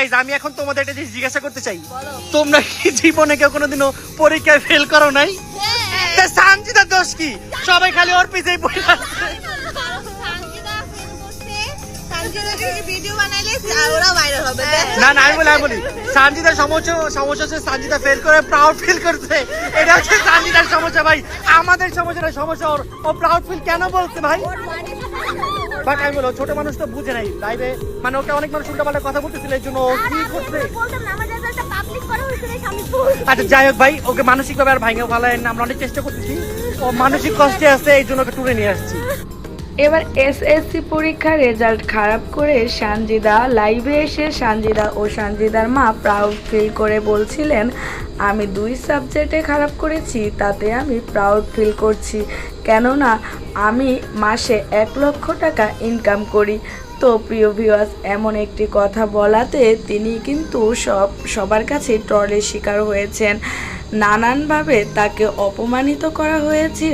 Guys আমি এখন তোমাদের একটা জিনিস জিজ্ঞাসা করতে চাই। তোমরা কি জীবনে কেউ কোনোদিনও পরীক্ষায় ফেল করো নাই? তা সানজিদার দোষ কি? সবাই খালি ওর পিছেই পড়ে আছে। হবে। না না আমি বলি আমি বলি। সানজিদার সমস্যা সমস্যা হচ্ছে সানজিদা ফেল করে প্রাউড ফিল করছে। এটা হচ্ছে সানজিদার সমস্যা ভাই। আমাদের সমস্যাটা সমস্যা ওর ও প্রাউড ফিল কেন বলছে ভাই? বাট আমি বলো ছোট মানুষ তো বুঝে নাই লাইভে মানে ওকে অনেক মানুষ উল্টাপাল্টা কথা বলতেছিল এর জন্য ও কি করছে? আচ্ছা যাই হোক ভাই ওকে মানসিকভাবে আর ভাঙে ভালো আমরা অনেক চেষ্টা করতেছি। ও মানসিক কষ্টে আছে এই জন্য ওকে টুরে নিয়ে আসছি। এবার এসএসসি পরীক্ষার রেজাল্ট খারাপ করে সানজিদা লাইভে এসে সানজিদা ও সানজিদার মা প্রাউড ফিল করে বলছিলেন, আমি দুই সাবজেক্টে খারাপ করেছি, তাতে আমি প্রাউড ফিল করছি। কেননা আমি মাসে এক লক্ষ টাকা ইনকাম করি। তো প্রিয় ভিউয়ার্স এমন একটি কথা বলাতে তিনি কিন্তু সব, সবার কাছে ট্রলের শিকার হয়েছেন। নানানভাবে তাকে অপমানিত করা হয়েছে,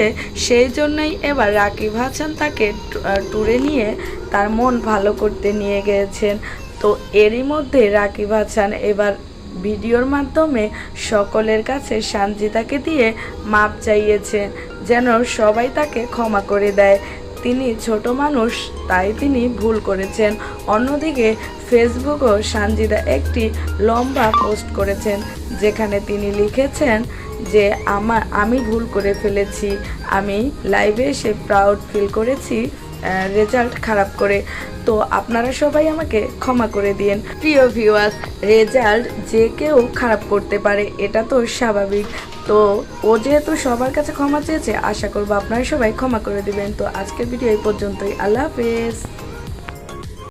সেই জন্যই এবার রাকিব হাসান তাকে ট্যুরে নিয়ে তার মন ভালো করতে নিয়ে গিয়েছেন তো এরই মধ্যে রাকিব হাসান এবার ভিডিওর মাধ্যমে সকলের কাছে সানজিদাকে দিয়ে মাপ চাইয়েছে, যেন সবাই তাকে ক্ষমা করে দেয়। তিনি ছোট মানুষ, তাই তিনি ভুল করেছেন। অন্যদিকে, ফেসবুকও সানজিদা একটি লম্বা পোস্ট করেছেন, যেখানে তিনি লিখেছেন যে আমার আমি ভুল করে ফেলেছি। আমি লাইভে এসে প্রাউড ফিল করেছি। রেজাল্ট খারাপ করে, তো আপনারা সবাই আমাকে ক্ষমা করে দিন প্রিয় ভিউয়ার্স রেজাল্ট যে কেউ খারাপ করতে পারে, এটা তো স্বাভাবিক। তো ও যেহেতু সবার কাছে ক্ষমা চেয়েছে, আশা করব আপনারা সবাই ক্ষমা করে দিবেন। তো আজকের ভিডিও এই পর্যন্তই। আল্লাহ হাফেজ।